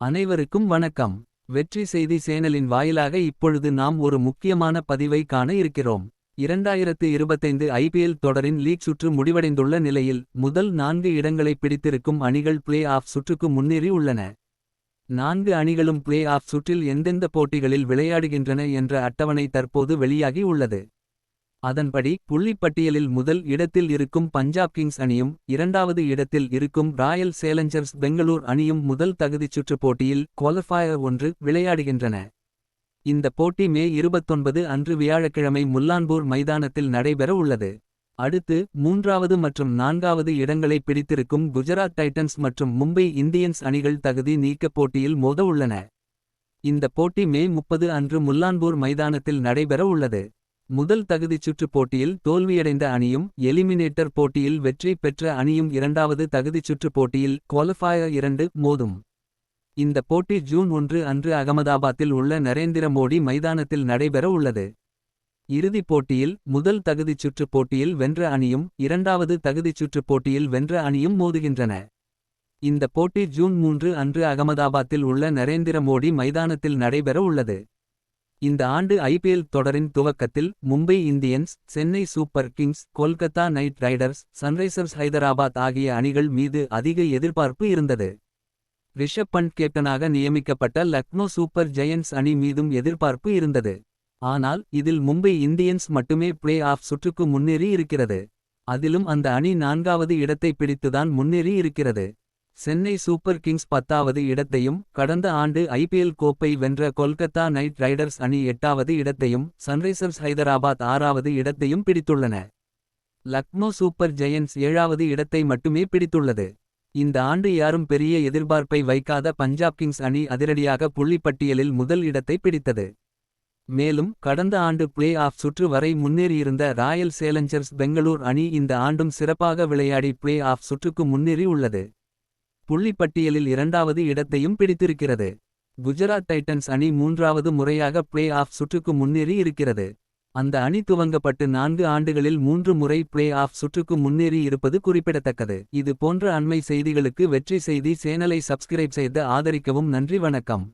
அனைவருக்கும் வணக்கம். வெற்றி செய்தி சேனலின் வாயிலாக இப்பொழுது நாம் ஒரு முக்கியமான பதிவை காண இருக்கிறோம். இரண்டாயிரத்து இருபத்தைந்து ஐபிஎல் தொடரின் லீக் சுற்று முடிவடைந்துள்ள நிலையில் முதல் நான்கு இடங்களை பிடித்திருக்கும் அணிகள் பிளே ஆஃப் சுற்றுக்கு முன்னேறி உள்ளன. நான்கு அணிகளும் பிளே ஆஃப் சுற்றில் எந்தெந்த போட்டிகளில் விளையாடுகின்றன என்ற அட்டவணை தற்போது வெளியாகி உள்ளது. அதன்படி புள்ளிப்பட்டியலில் முதல் இடத்தில் இருக்கும் பஞ்சாப் கிங்ஸ் அணியும் இரண்டாவது இடத்தில் இருக்கும் ராயல் சேலஞ்சர்ஸ் பெங்களூர் அணியும் முதல் தகுதிச் சுற்றுப் போட்டியில் குவாலிஃபயர் ஒன்று விளையாடுகின்றன. இந்த போட்டி மே இருபத்தொன்பது அன்று வியாழக்கிழமை முல்லான்பூர் மைதானத்தில் நடைபெற உள்ளது. அடுத்து மூன்றாவது மற்றும் நான்காவது இடங்களை பிடித்திருக்கும் குஜராத் டைட்டன்ஸ் மற்றும் மும்பை இந்தியன்ஸ் அணிகள் தகுதி நீக்கப் போட்டியில் மோத உள்ளன. இந்த போட்டி மே முப்பது அன்று முல்லான்பூர் மைதானத்தில் நடைபெற உள்ளது. முதல் தகுதிச் சுற்றுப் போட்டியில் தோல்வியடைந்த அணியும் எலிமினேட்டர் போட்டியில் வெற்றி பெற்ற அணியும் இரண்டாவது தகுதிச் சுற்றுப் போட்டியில் குவாலிஃபயர் இரண்டு மோதும். இந்த போட்டி ஜூன் ஒன்று அன்று அகமதாபாத்தில் உள்ள நரேந்திர மோடி மைதானத்தில் நடைபெற உள்ளது. இறுதிப் போட்டியில் முதல் தகுதிச் சுற்றுப் போட்டியில் வென்ற அணியும் இரண்டாவது தகுதிச் சுற்றுப் போட்டியில் வென்ற அணியும் மோதுகின்றன. இந்த போட்டி ஜூன் மூன்று அன்று அகமதாபாத்தில் உள்ள நரேந்திர மோடி மைதானத்தில் நடைபெற உள்ளது. இந்த ஆண்டு ஐபிஎல் தொடரின் துவக்கத்தில் Mumbai Indians Chennai Super Kings Kolkata Knight Riders Sunrisers Hyderabad ஆகிய அணிகள் மீது அதிக எதிர்பார்ப்பு இருந்தது. ரிஷப் பண்ட் கேப்டனாக நியமிக்கப்பட்ட லக்னோ சூப்பர் ஜெயன்ஸ் அணி மீதும் எதிர்பார்ப்பு இருந்தது. ஆனால் இதில் மும்பை இந்தியன்ஸ் மட்டுமே பிளே ஆஃப் சுற்றுக்கு முன்னேறி இருக்கிறது. அதிலும் அந்த அணி நான்காவது இடத்தை பிடித்துதான் முன்னேறி இருக்கிறது. சென்னை சூப்பர் கிங்ஸ் பத்தாவது இடத்தையும் கடந்த ஆண்டு ஐபிஎல் கோப்பை வென்ற கொல்கத்தா நைட் ரைடர்ஸ் அணி எட்டாவது இடத்தையும் சன்ரைசர்ஸ் ஹைதராபாத் ஆறாவது இடத்தையும் பிடித்துள்ளன. லக்னோ சூப்பர் ஜெயன்ஸ் ஏழாவது இடத்தை மட்டுமே பிடித்துள்ளது. இந்த ஆண்டு யாரும் பெரிய எதிர்பார்ப்பை வைக்காத பஞ்சாப் கிங்ஸ் அணி அதிரடியாக புள்ளிப்பட்டியலில் முதல் இடத்தை பிடித்தது. மேலும் கடந்த ஆண்டு பிளே ஆஃப் சுற்று வரை முன்னேறியிருந்த ராயல் சேலஞ்சர்ஸ் பெங்களூர் அணி இந்த ஆண்டும் சிறப்பாக விளையாடி பிளே ஆஃப் சுற்றுக்கு முன்னேறி உள்ளது. புள்ளிப்பட்டியலில் இரண்டாவது இடத்தையும் பிடித்திருக்கிறது. குஜராத் டைட்டன்ஸ் அணி மூன்றாவது முறையாக பிளே ஆஃப் சுற்றுக்கு முன்னேறி இருக்கிறது. அந்த அணி துவங்கப்பட்டு நான்கு ஆண்டுகளில் மூன்று முறை பிளே ஆஃப் சுற்றுக்கு முன்னேறி இருப்பது குறிப்பிடத்தக்கது. இது போன்ற அண்மை செய்திகளுக்கு வெற்றி செய்தி சேனலை சப்ஸ்கிரைப் செய்து ஆதரிக்கவும் நன்றி வணக்கம்.